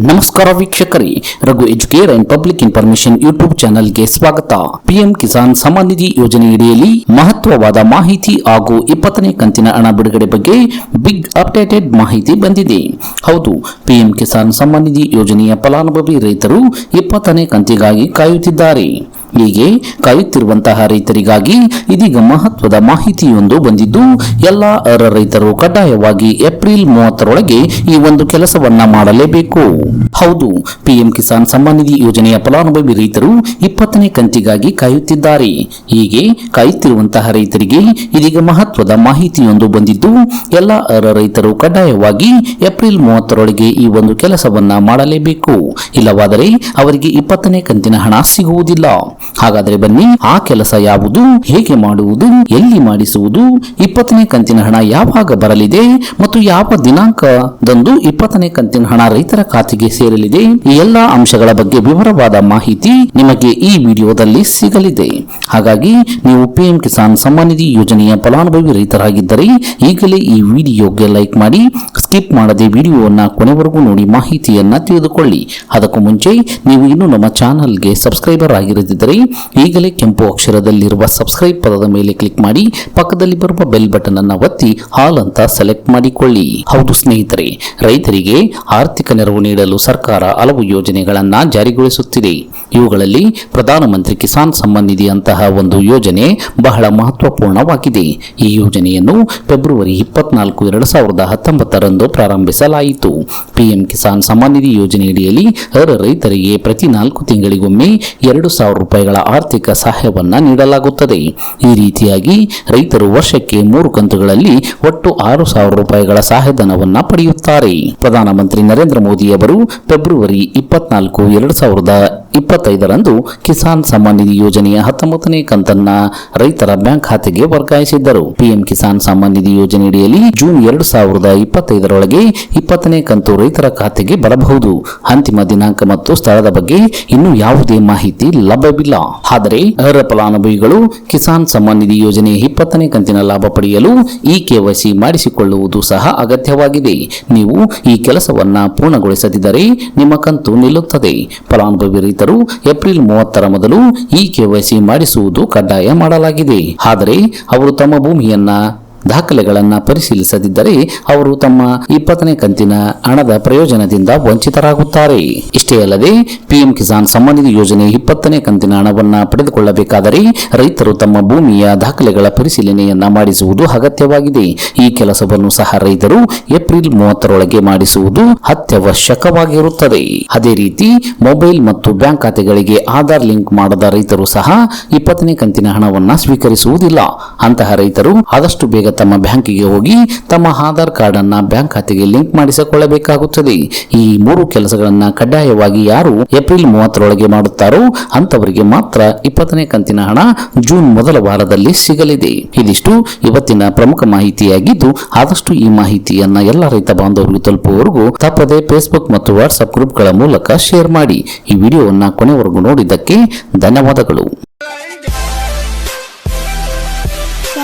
ನಮಸ್ಕಾರ ವೀಕ್ಷಕರೇ, Raghu educare and public information YouTube ಚಾನೆಲ್ಗೆ ಸ್ವಾಗತ. ಪಿಎಂ ಕಿಸಾನ್ ಸಮ್ಮಾನ್ ನಿಧಿ ಯೋಜನೆಯಡಿಯಲ್ಲಿ ಮಹತ್ವವಾದ ಮಾಹಿತಿ ಹಾಗೂ ಇಪ್ಪತ್ತನೇ ಕಂತಿನ ಹಣ ಬಿಡುಗಡೆ ಬಗ್ಗೆ ಬಿಗ್ ಅಪ್ಡೇಟೆಡ್ ಮಾಹಿತಿ ಬಂದಿದೆ. ಹೌದು, ಪಿಎಂ ಕಿಸಾನ್ ಸಮ್ಮಾನ್ ನಿಧಿ ಯೋಜನೆಯ ಫಲಾನುಭವಿ ರೈತರು ಇಪ್ಪತ್ತನೇ ಕಂತಿಗಾಗಿ ಕಾಯುತ್ತಿದ್ದಾರೆ. ಹೀಗೆ ಕಾಯುತ್ತಿರುವಂತಹ ರೈತರಿಗಾಗಿ ಇದೀಗ ಮಹತ್ವದ ಮಾಹಿತಿಯೊಂದು ಬಂದಿದ್ದು, ಎಲ್ಲ ಅರ್ಹ ರೈತರು ಕಡ್ಡಾಯವಾಗಿ ಏಪ್ರಿಲ್ ಮೂವತ್ತರೊಳಗೆ ಈ ಒಂದು ಕೆಲಸವನ್ನ ಮಾಡಲೇಬೇಕು. ಹೌದು, ಪಿಎಂ ಕಿಸಾನ್ ಸಮ್ಮಾನ್ ನಿಧಿ ಯೋಜನೆಯ ಫಲಾನುಭವಿ ರೈತರು ಇಪ್ಪತ್ತನೇ ಕಂತಿಗಾಗಿ ಕಾಯುತ್ತಿದ್ದಾರೆ. ಹೀಗೆ ಕಾಯುತ್ತಿರುವಂತಹ ರೈತರಿಗೆ ಇದೀಗ ಮಹತ್ವದ ಮಾಹಿತಿಯೊಂದು ಬಂದಿದ್ದು, ಎಲ್ಲ ಅರ್ಹ ರೈತರು ಕಡ್ಡಾಯವಾಗಿ ಏಪ್ರಿಲ್ ಮೂವತ್ತರೊಳಗೆ ಈ ಒಂದು ಕೆಲಸವನ್ನ ಮಾಡಲೇಬೇಕು. ಇಲ್ಲವಾದರೆ ಅವರಿಗೆ ಇಪ್ಪತ್ತನೇ ಕಂತಿನ ಹಣ ಸಿಗುವುದಿಲ್ಲ. ಹಾಗಾದರೆ ಬನ್ನಿ, ಆ ಕೆಲಸ ಯಾವುದು? ಹೇಗೆ ಮಾಡುವುದು? ಎಲ್ಲಿ ಮಾಡಿಸುವುದು? ಇಪ್ಪತ್ತನೇ ಕಂತಿನ ಹಣ ಯಾವಾಗ ಬರಲಿದೆ? ಮತ್ತು ಯಾವ ದಿನಾಂಕದಂದು ಇಪ್ಪತ್ತನೇ ಕಂತಿನ ಹಣ ರೈತರ ಖಾತೆಗೆ ಸೇರಲಿದೆ? ಈ ಎಲ್ಲಾ ಅಂಶಗಳ ಬಗ್ಗೆ ವಿವರವಾದ ಮಾಹಿತಿ ನಿಮಗೆ ಈ ವಿಡಿಯೋದಲ್ಲಿ ಸಿಗಲಿದೆ. ಹಾಗಾಗಿ, ನೀವು ಪಿಎಂ ಕಿಸಾನ್ ಸಮ್ಮಾನ್ ನಿಧಿ ಯೋಜನೆಯ ಫಲಾನುಭವಿ ರೈತರಾಗಿದ್ದರೆ ಈಗಲೇ ಈ ವಿಡಿಯೋಗೆ ಲೈಕ್ ಮಾಡಿ ಸ್ಕಿಪ್ ಮಾಡದೆ ವಿಡಿಯೋವನ್ನು ಕೊನೆವರೆಗೂ ನೋಡಿ ಮಾಹಿತಿಯನ್ನು ತಿಳಿದುಕೊಳ್ಳಿ. ಅದಕ್ಕೂ ಮುಂಚೆ ನೀವು ಇನ್ನೂ ನಮ್ಮ ಚಾನಲ್ಗೆ ಸಬ್ಸ್ಕ್ರೈಬರ್ ಆಗಿರದಿದ್ದರೆ ಈಗಲೇ ಕೆಂಪು ಅಕ್ಷರದಲ್ಲಿರುವ ಸಬ್ಸ್ಕ್ರೈಬ್ ಪದದ ಮೇಲೆ ಕ್ಲಿಕ್ ಮಾಡಿ, ಪಕ್ಕದಲ್ಲಿ ಬರುವ ಬೆಲ್ ಬಟನ್ ಅನ್ನು ಒತ್ತಿ, ಹಾಲ್ ಅಂತ ಸೆಲೆಕ್ಟ್ ಮಾಡಿಕೊಳ್ಳಿ. ಹೌದು ಸ್ನೇಹಿತರೆ, ರೈತರಿಗೆ ಆರ್ಥಿಕ ನೆರವು ನೀಡಲು ಸರ್ಕಾರ ಹಲವು ಯೋಜನೆಗಳನ್ನು ಜಾರಿಗೊಳಿಸುತ್ತಿದೆ. ಇವುಗಳಲ್ಲಿ ಪ್ರಧಾನಮಂತ್ರಿ ಕಿಸಾನ್ ಸಮ್ಮಾನ್ ನಿಧಿ ಅಂತಹ ಒಂದು ಯೋಜನೆ ಬಹಳ ಮಹತ್ವಪೂರ್ಣವಾಗಿದೆ. ಈ ಯೋಜನೆಯನ್ನು ಫೆಬ್ರವರಿ ಇಪ್ಪತ್ನಾಲ್ಕು, ಎರಡು ಸಾವಿರದ ಹತ್ತೊಂಬತ್ತರಂದು ಪ್ರಾರಂಭಿಸಲಾಯಿತು. ಪಿಎಂ ಕಿಸಾನ್ ಸಮ್ಮಾನ್ ನಿಧಿ ಯೋಜನೆಯಡಿಯಲ್ಲಿ ಅರ್ಹ ರೈತರಿಗೆ ಪ್ರತಿ ನಾಲ್ಕು ತಿಂಗಳಿಗೊಮ್ಮೆ ಎರಡು ಸಾವಿರ ರೂಪಾಯಿಗಳ ಆರ್ಥಿಕ ಸಹಾಯವನ್ನು ನೀಡಲಾಗುತ್ತದೆ. ಈ ರೀತಿಯಾಗಿ ರೈತರು ವರ್ಷಕ್ಕೆ ಮೂರು ಕಂತುಗಳಲ್ಲಿ ಒಟ್ಟು ಆರು ಸಾವಿರ ರೂಪಾಯಿಗಳ ಸಹಾಯಧನವನ್ನು ಪಡೆಯುತ್ತಾರೆ. ಪ್ರಧಾನಮಂತ್ರಿ ನರೇಂದ್ರ ಮೋದಿ ಅವರು ಫೆಬ್ರವರಿ ಇಪ್ಪತ್ನಾಲ್ಕು, ಎರಡು ಸಾವಿರದ ಇಪ್ಪತ್ತೈದರಂದು ಕಿಸಾನ್ ಸಮ್ಮಾನ್ ನಿಧಿ ಯೋಜನೆಯ ಹತ್ತೊಂಬತ್ತನೇ ಕಂತನ್ನ ರೈತರ ಬ್ಯಾಂಕ್ ಖಾತೆಗೆ ವರ್ಗಾಯಿಸಿದ್ದರು. ಪಿಎಂ ಕಿಸಾನ್ ಸಮ್ಮಾನ್ ನಿಧಿ ಯೋಜನೆಯಡಿಯಲ್ಲಿ ಜೂನ್ ಎರಡು ಸಾವಿರದ ಇಪ್ಪತ್ತೈದರೊಳಗೆ ಇಪ್ಪತ್ತನೇ ಕಂತು ರೈತರ ಖಾತೆಗೆ ಬರಬಹುದು. ಅಂತಿಮ ದಿನಾಂಕ ಮತ್ತು ಸ್ಥಳದ ಬಗ್ಗೆ ಇನ್ನೂ ಯಾವುದೇ ಮಾಹಿತಿ ಲಭ್ಯವಿಲ್ಲ. ಆದರೆ ಅರ್ಹ ಫಲಾನುಭವಿಗಳು ಕಿಸಾನ್ ಸಮ್ಮಾನ್ ನಿಧಿ ಯೋಜನೆ ಇಪ್ಪತ್ತನೇ ಕಂತಿನ ಲಾಭ ಪಡೆಯಲು ಈ ಕೆವೈಸಿ ಮಾಡಿಸಿಕೊಳ್ಳುವುದು ಸಹ ಅಗತ್ಯವಾಗಿದೆ. ನೀವು ಈ ಕೆಲಸವನ್ನ ಪೂರ್ಣಗೊಳಿಸದಿದ್ದರೆ ನಿಮ್ಮ ಕಂತು ನಿಲ್ಲುತ್ತದೆ. ಫಲಾನುಭವಿ ರೈತರು ಏಪ್ರಿಲ್ ಮೂವತ್ತರ ಮೊದಲು ಈ ಕೆವೈಸಿ ಮಾಡಿಸುವುದು ಕಡ್ಡಾಯ ಮಾಡಲಾಗಿದೆ. ಆದರೆ ಅವರು ತಮ್ಮ ಭೂಮಿಯನ್ನ ದಾಖಲೆಗಳನ್ನು ಪರಿಶೀಲಿಸದಿದ್ದರೆ ಅವರು ತಮ್ಮ ಇಪ್ಪತ್ತನೇ ಕಂತಿನ ಹಣದ ಪ್ರಯೋಜನದಿಂದ ವಂಚಿತರಾಗುತ್ತಾರೆ. ಇಷ್ಟೇ ಅಲ್ಲದೆ, ಪಿಎಂ ಕಿಸಾನ್ ಸಮ್ಮಾನ ನಿಧಿ ಯೋಜನೆ ಇಪ್ಪತ್ತನೇ ಕಂತಿನ ಹಣವನ್ನು ಪಡೆದುಕೊಳ್ಳಬೇಕಾದರೆ ರೈತರು ತಮ್ಮ ಭೂಮಿಯ ದಾಖಲೆಗಳ ಪರಿಶೀಲನೆಯನ್ನ ಮಾಡಿಸುವುದು ಅಗತ್ಯವಾಗಿದೆ. ಈ ಕೆಲಸವನ್ನು ಸಹ ರೈತರು ಏಪ್ರಿಲ್ ಮೂವತ್ತರೊಳಗೆ ಮಾಡಿಸುವುದು ಅತ್ಯವಶ್ಯಕವಾಗಿರುತ್ತದೆ. ಅದೇ ರೀತಿ, ಮೊಬೈಲ್ ಮತ್ತು ಬ್ಯಾಂಕ್ ಖಾತೆಗಳಿಗೆ ಆಧಾರ್ ಲಿಂಕ್ ಮಾಡದ ರೈತರು ಸಹ ಇಪ್ಪತ್ತನೇ ಕಂತಿನ ಹಣವನ್ನು ಸ್ವೀಕರಿಸುವುದಿಲ್ಲ. ಅಂತಹ ರೈತರು ಆದಷ್ಟು ಬೇಗ ತಮ್ಮ ಬ್ಯಾಂಕಿಗೆ ಹೋಗಿ ತಮ್ಮ ಆಧಾರ್ ಕಾರ್ಡ್ ಅನ್ನ ಬ್ಯಾಂಕ್ ಖಾತೆಗೆ ಲಿಂಕ್ ಮಾಡಿಸಿಕೊಳ್ಳಬೇಕಾಗುತ್ತದೆ. ಈ ಮೂರು ಕೆಲಸಗಳನ್ನ ಕಡ್ಡಾಯವಾಗಿ ಯಾರು ಏಪ್ರಿಲ್ ಮೂವತ್ತರೊಳಗೆ ಮಾಡುತ್ತಾರೋ ಅಂತವರಿಗೆ ಮಾತ್ರ ಇಪ್ಪತ್ತನೇ ಕಂತಿನ ಹಣ ಜೂನ್ ಮೊದಲ ವಾರದಲ್ಲಿ ಸಿಗಲಿದೆ. ಇದಿಷ್ಟು ಇವತ್ತಿನ ಪ್ರಮುಖ ಮಾಹಿತಿಯಾಗಿದ್ದು, ಆದಷ್ಟು ಈ ಮಾಹಿತಿಯನ್ನ ಎಲ್ಲ ರೈತ ಬಾಂಧವರಿಗೆ ತಲುಪುವವರೆಗೂ ತಪ್ಪದೆ ಫೇಸ್ಬುಕ್ ಮತ್ತು ವಾಟ್ಸ್ಆಪ್ ಗ್ರೂಪ್ಗಳ ಮೂಲಕ ಶೇರ್ ಮಾಡಿ. ಈ ವಿಡಿಯೋವನ್ನು ಕೊನೆವರೆಗೂ ನೋಡಿದ್ದಕ್ಕೆ ಧನ್ಯವಾದಗಳು.